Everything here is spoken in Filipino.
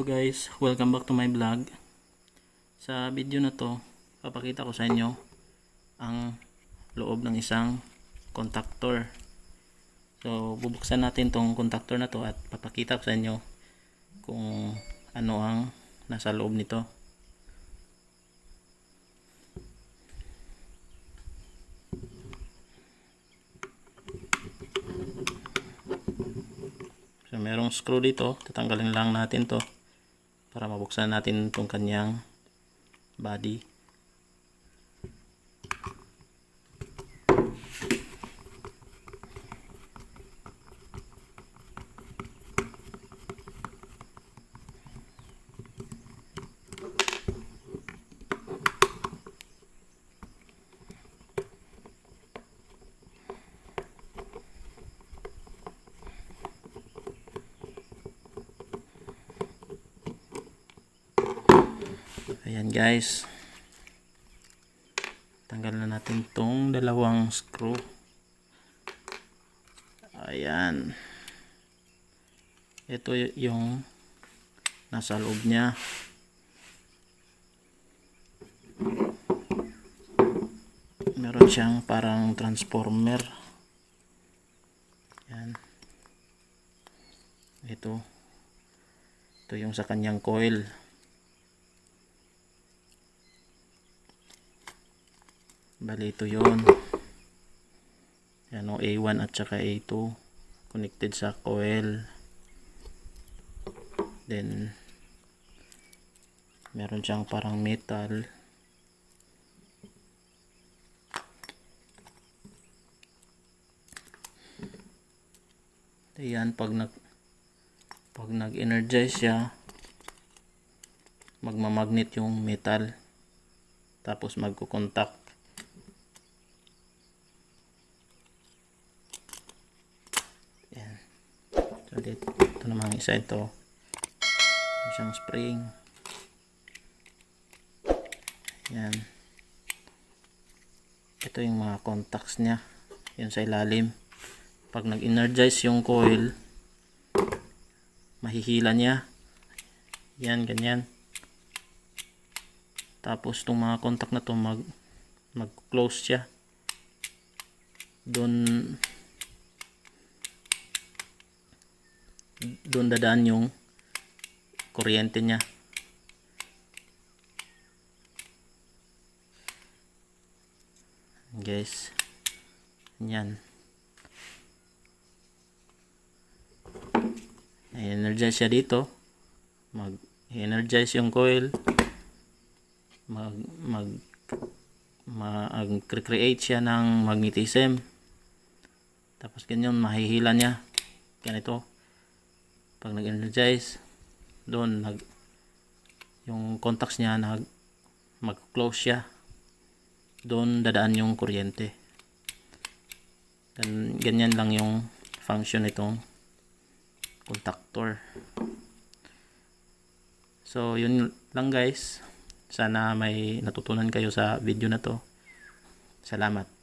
Hello guys, welcome back to my vlog. Sa video na to, papakita ko sa inyo ang loob ng isang contactor. So, bubuksan natin tong contactor na to at papakita ko sa inyo kung ano ang nasa loob nito. So, merong screw dito. Tatanggalin lang natin to para mabuksan natin itong kanyang body. Ayan guys. Tanggal na natin tong dalawang screw. Ayan. Ito yung nasa loob niya. Meron siyang parang transformer. Ayan. Ito. Ito yung sa kanyang coil. Bali ito yun. Yan o A1 at saka A2 connected sa coil. Then meron siyang parang metal. Ayan pag nag pag nag-energize siya magmamagnet yung metal tapos magko-contact Yan. So, dito, ito naman isa ito. Siyang spring. Yan. Ito yung mga contacts niya. Yan sa ilalim. Pag nag-energize yung coil, mahihila niya. Yan, ganyan. Tapos itong mga contact na to mag mag-close siya. Doon doon dadaan yung kuryente niya. Guys. Yan. energize siya dito. Mag-energize yung coil. Mag mag mag-create siya ng magnetism. Tapos ganyan mahihila niya. Ganito pag nag-energize doon nag yung contacts niya nag mag-close siya. Doon dadaan yung kuryente. Gan, ganyan lang yung function nitong contactor. So yun lang guys. Sana may natutunan kayo sa video na to. Salamat